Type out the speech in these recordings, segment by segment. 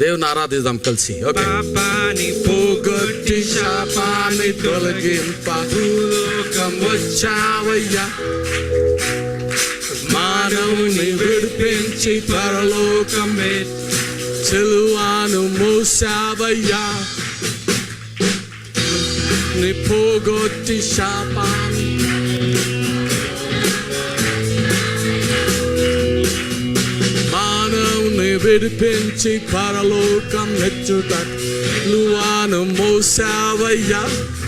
దేవుని ఆరాధిద్దాం కలిసి. ఓకే. పోగొట్టి శాపాన్ని తొలగింప. భూలోకం వచ్చావయ్యా మానవుని విడిపించి పరలోకం చెలువాను మోసావయ్యా నీ పోగొట్టి శాపాన్ని me விடுப்பின்றி பரலோகம் நெச்சுடன் லுவானும் மோசாவையா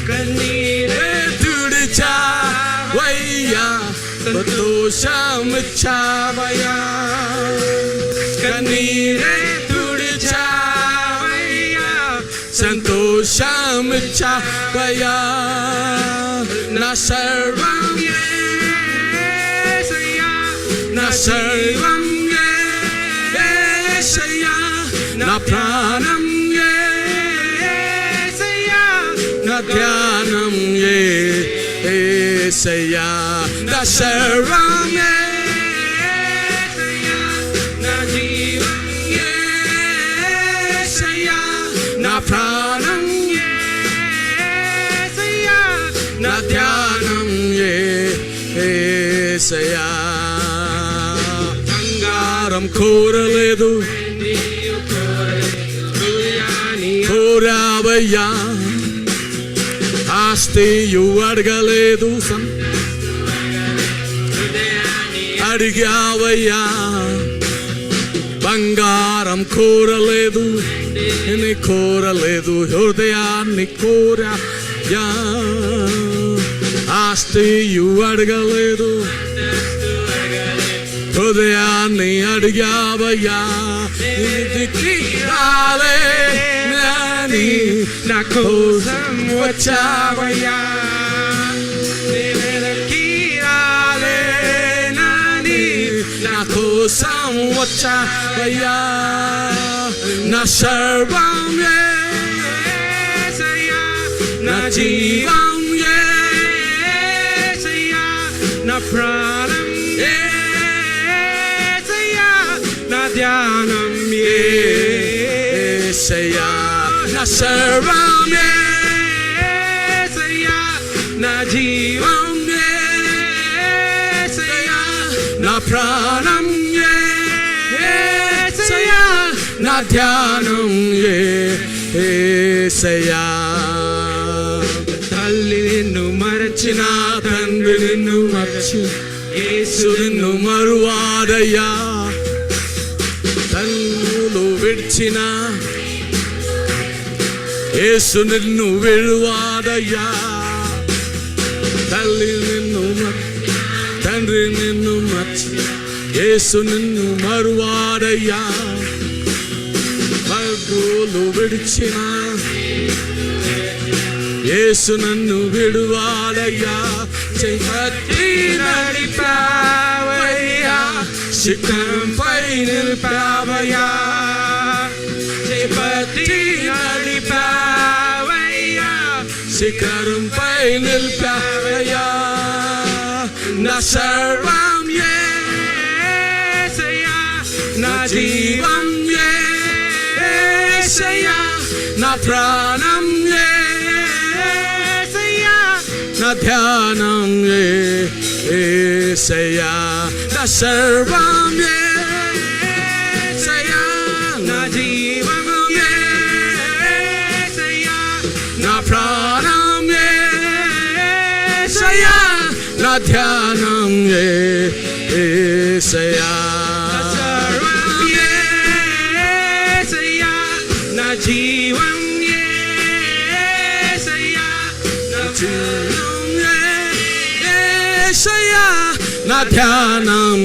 கண்ணீரே துடிச்சா வையா சந்தோஷம் சாவையா கண்ணீரே துடிச்சா வையா சந்தோஷம் சாவையா நான் சர்வம் ஏசையா நான் சர்வம் ప్రాణం యేసయ్యా నా ధ్యానం యేసయ్యా నా సర్వం నా జీవం యేసయ్యా నా ప్రాణం యేసయ్యా నా ధ్యానం బంగారం కోరలేదు. కోరావయ్యా ఆస్తియు అడగలేదు అడిగావయ్యా. బంగారం కోరలేదు నీ కోరలేదు హృదయాన్ని కోరయ్యా. ఆస్తియు అడగలేదు హృదయాన్ని అడిగావయ్యా. ఇది రాలే. nani? Na koza mwachawa ya nimelekirale nani? Na koza mwachawa ya na sharbam yesaya na jivam నా न जीवं నా జీవం प्राणं నా ప్రాణం ध्यानं నా ధ్యానం యేసయ్యా తల్లి నిన్ను మరచిన తండ్రి నిన్ను మరచి యేసు నిన్ను మరువాడయ్యా తల్లులు విడిచిన യേശു നിന്നു വീഴുവാതയ്യാ. തള്ളി നിന്നു തണ്ടി നിന്നു യേശു നിന്നു മറുവാടയ്യാ പൽകൂലു വിടിച്ചിന യേശു നന്നു വിടുവാടയ്യാ ചെയ്യത്തി ശിഖരം പൈ sikarum painil paraya na sarvam ye na jivam ye saya na pranam ye na dhyanam ye saya na sarvam ye నా ధ్యానం యేసయ్యా నా జీవం నా ధ్యానం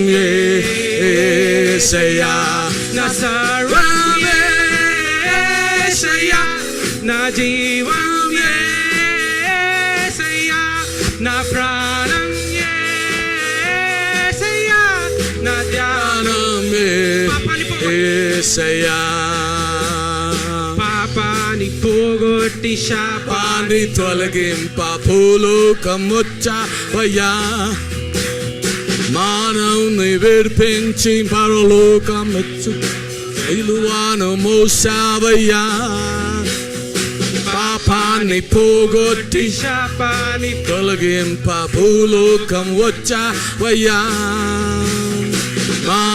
యేసయ్యా నా సర్వం యేసయ్యా నా జీవం పాపాని పోగొట్టి శాపాన్ని పాని తొలగింప పూలోకముచ్చావయ్యా మానవుని విడిపించి పరలోకముచ్చు. నిలువాను మోసావయ్యా. పాపాన్ని పోగొట్టి శాపాన్ని తొలగింప భూలోకం వచ్చావయ్యా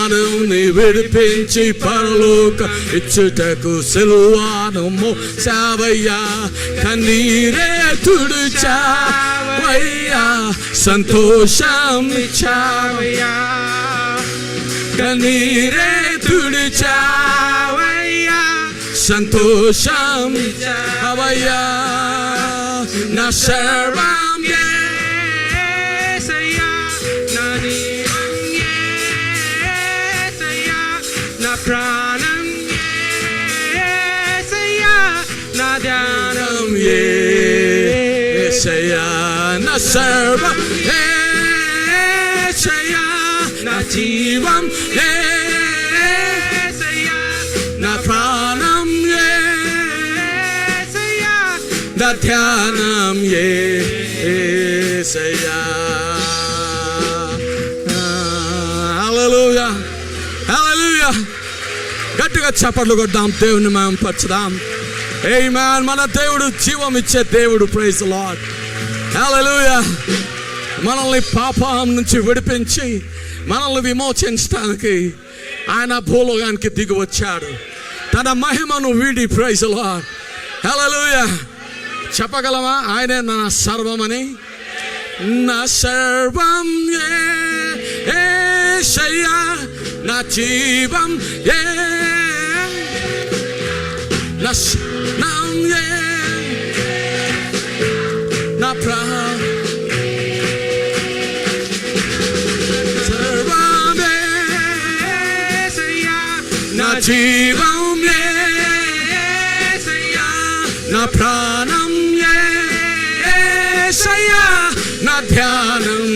మానవుని విడిపించి పరలోక ఇచ్చుటకు సెలువాను మోసావయ్యా. కన్నీరే తుడుచావయ్యా సంతోషం ఇచ్చావయ్యా కన్నీరే తుడిచావయ్యా సంతోషం అవయ్యా నా సర్వం ప్రాణం యేసయ్యా, నా ధ్యానం ఏసయ్యా నా సర్వం ఏసయ్యా నా జీవం యేసయ్యా, నా ప్రాణం యేసయ్యా, నా ధ్యానం ఏసయ్యా చప్పట్లు కొడదాం దేవుని మనం పరచుదాం. ఏ మ్యాన్ మన దేవుడు జీవం ఇచ్చే దేవుడు ప్రైజ్ లాడ్ హల్లెలూయా మనల్ని పాపం నుంచి విడిపించి మనల్ని విమోచించడానికి ఆయన భూలోకానికి దిగి వచ్చాడు తన మహిమను వీడి ప్రైజ్ లాడ్ హల్లెలూయా చెప్పగలమా? ఆయనే నా సర్వమని? నా సర్వం ఏ నా జీవం ఏ Yes, now yeah, now proud. Jivam Yesaya, na pranam ye Yesaya, na dhyanam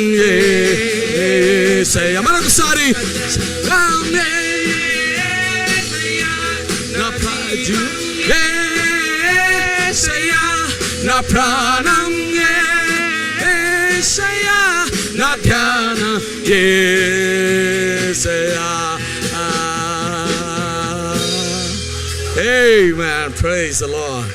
Yesaya. Maragusari, Ram Yesaya, na prajum. na pranam yesaya na dhyana. Hey amen. Praise the lord.